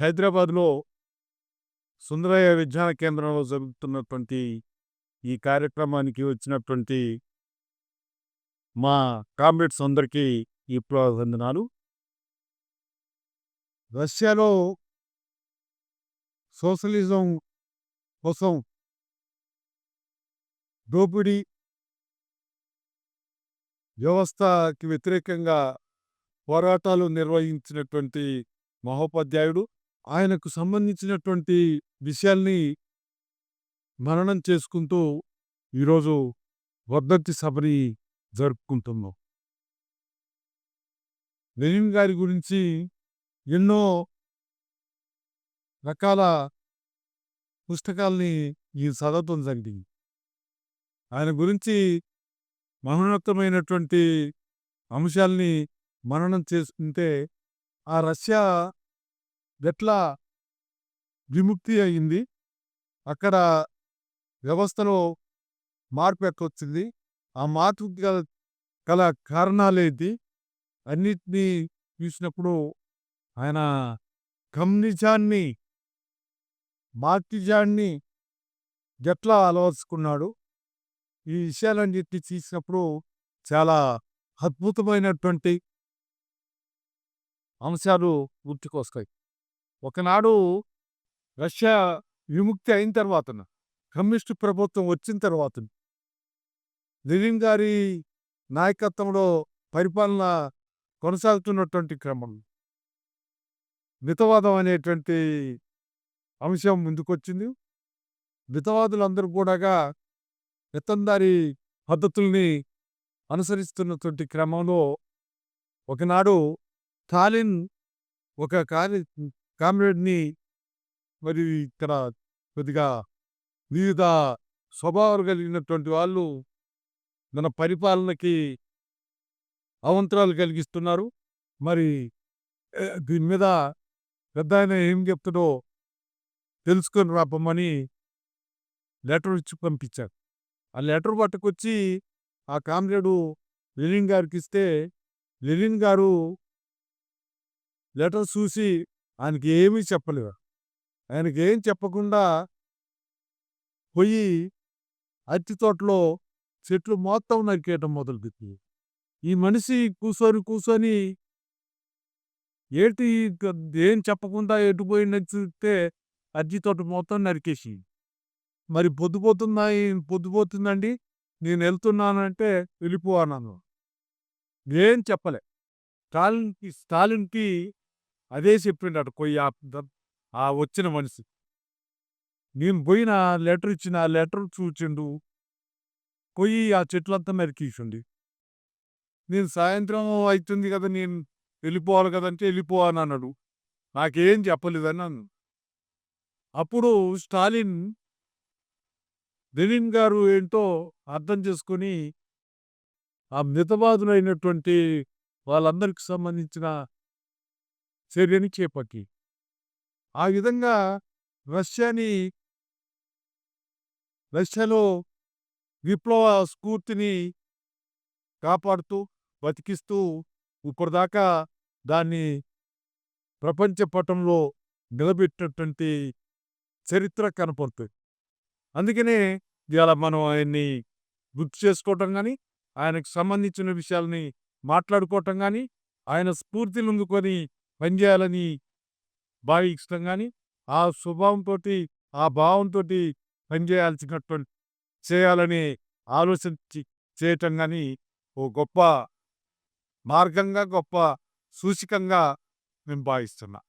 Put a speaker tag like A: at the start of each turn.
A: హైదరాబాద్లో సుందరయ్య విజ్ఞాన కేంద్రంలో జరుగుతున్నటువంటి ఈ కార్యక్రమానికి వచ్చినటువంటి మా కామ్రేడ్స్ అందరికీ ఈ వందనాలు రష్యాలో సోషలిజం కోసం దోపిడీ వ్యవస్థకి వ్యతిరేకంగా పోరాటాలు నిర్వహించినటువంటి మహోపాధ్యాయుడు ఆయనకు సంబంధించినటువంటి విషయాల్ని మననం చేసుకుంటూ ఈరోజు వర్ధంతి సభని జరుపుకుంటున్నాం. లెనిన్ గారి గురించి ఎన్నో రకాల పుస్తకాల్ని ఈ చదవటం జరిగింది. ఆయన గురించి మహోన్నతమైనటువంటి అంశాల్ని మననం చేసుకుంటే ఆ రష్యా ఎట్లా విముక్తి అయింది. అక్కడ వ్యవస్థలో మార్పు ఎక్కొచ్చింది వచ్చింది ఆ మార్పు గల గల కారణాలేంటి? అన్నిటినీ చూసినప్పుడు ఆయన కమ్యూనిజాన్ని మార్క్సిజాన్ని ఎట్లా అలవర్చుకున్నాడు. ఈ విషయాలన్నింటినీ తీసినప్పుడు చాలా అద్భుతమైనటువంటి అంశాలు గుర్తుకొస్తాయి. ఒకనాడు రష్యా విముక్తి అయిన తర్వాత కమ్యూనిస్టు ప్రభుత్వం వచ్చిన తర్వాత లెనిన్ గారి నాయకత్వంలో పరిపాలన కొనసాగుతున్నటువంటి క్రమం. మితవాదం అనేటువంటి అంశం ముందుకొచ్చింది. మితవాదులందరూ కూడా పెత్తందారి పద్ధతుల్ని అనుసరిస్తున్నటువంటి క్రమంలో ఒకనాడు స్టాలిన్ ఒక కార్య కామ్రేడ్ని మరి ఇక్కడ కొద్దిగా వివిధ స్వభావాలు కలిగినటువంటి వాళ్ళు మన పరిపాలనకి అవంతరాలు కలిగిస్తున్నారు. మరి దీని మీద పెద్ద ఆయన ఏం చెప్తాడో తెలుసుకొని రాపమ్మని లెటర్ ఇచ్చి పంపించారు. ఆ లెటర్ పట్టుకొచ్చి ఆ కామ్రేడు లెనిన్ గారికి ఇస్తే లెనిన్ గారు లెటర్ చూసి ఆయనకి ఏమీ చెప్పలేదు ఆయనకి ఏం చెప్పకుండా పోయి అత్తి తోటలో చెట్లు మొత్తం నరికేయటం మొదలుపెట్టింది. ఈ మనిషి కూర్చొని కూర్చొని ఏటి ఏం చెప్పకుండా ఎటు పోయిందని చూస్తే తోట మొత్తం నరికేసి మరి పొద్దుపోతుందా పొద్దుపోతుందండి నేను వెళ్తున్నానంటే వెళ్ళిపోవానాను ఏం చెప్పలే. స్టాలిన్కి స్టాలిన్కి అదే చెప్పిండట కొయ్యి ఆ ఆ వచ్చిన మనిషి. నేను పోయిన లెటర్ ఇచ్చిన ఆ లెటర్ చూచిండు. కొయ్యి ఆ చెట్లంతా మెరికీసుండి నేను సాయంత్రం అవుతుంది కదా నేను వెళ్ళిపోవాలి కదంటే వెళ్ళిపో అన్నాడు. నాకేం చెప్పలేదని అన్నాను అప్పుడు స్టాలిన్ లెనిన్ గారు ఏంటో అర్థం చేసుకొని ఆ మితవాదులైనటువంటి వాళ్ళందరికి సంబంధించిన చర్యని చేపట్టి. ఆ విధంగా రష్యాని రష్యాలో విప్లవ స్ఫూర్తిని కాపాడుతూ బతికిస్తూ ఇప్పటిదాకా దాన్ని ప్రపంచ పటంలో నిలబెట్టినటువంటి చరిత్ర కనపడుతుంది. అందుకనే ఇవాళ మనం ఆయన్ని గుర్తు చేసుకోవటం కానీ ఆయనకు సంబంధించిన విషయాల్ని మాట్లాడుకోవటం కానీ ఆయన స్ఫూర్తి అందుకొని పనిచేయాలని భావించడం కానీ ఆ స్వభావంతో ఆ భావంతో పనిచేయాల్సినటువంటి చేయాలని ఆలోచించి చేయటం కానీ ఓ గొప్ప మార్గంగా గొప్ప సూచికంగా నేను భావిస్తున్నా.